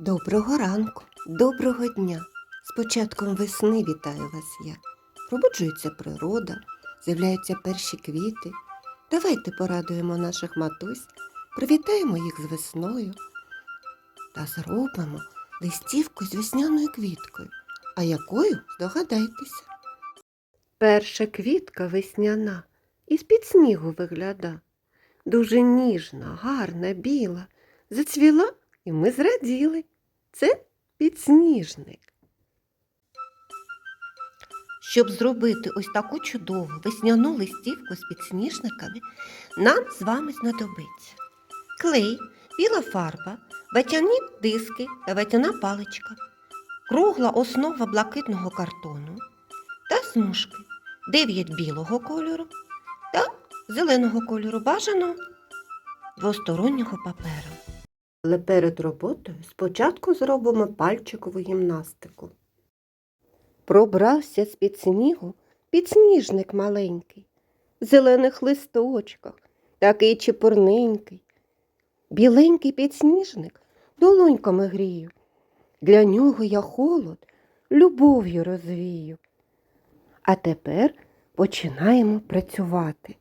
Доброго ранку, доброго дня. З початком весни вітаю вас я. Пробуджується природа, з'являються перші квіти. Давайте порадуємо наших матусь, привітаємо їх з весною та зробимо листівку з весняною квіткою. А якою здогадайтеся? Перша квітка весняна із-під снігу вигляда. Дуже ніжна, гарна, біла. Зацвіла, і ми зраділи. Це підсніжник. Щоб зробити ось таку чудову весняну листівку з підсніжниками, нам з вами знадобиться клей, біла фарба, ватяні диски та ватяна паличка, кругла основа блакитного картону та смужки, 9 білого кольору та зеленого кольору бажаного двостороннього паперу. Але перед роботою спочатку зробимо пальчикову гімнастику. Пробрався з-під снігу підсніжник маленький, в зелених листочках, такий чепурненький. Біленький підсніжник долоньками грію. Для нього я холод любов'ю розвію. А тепер починаємо працювати.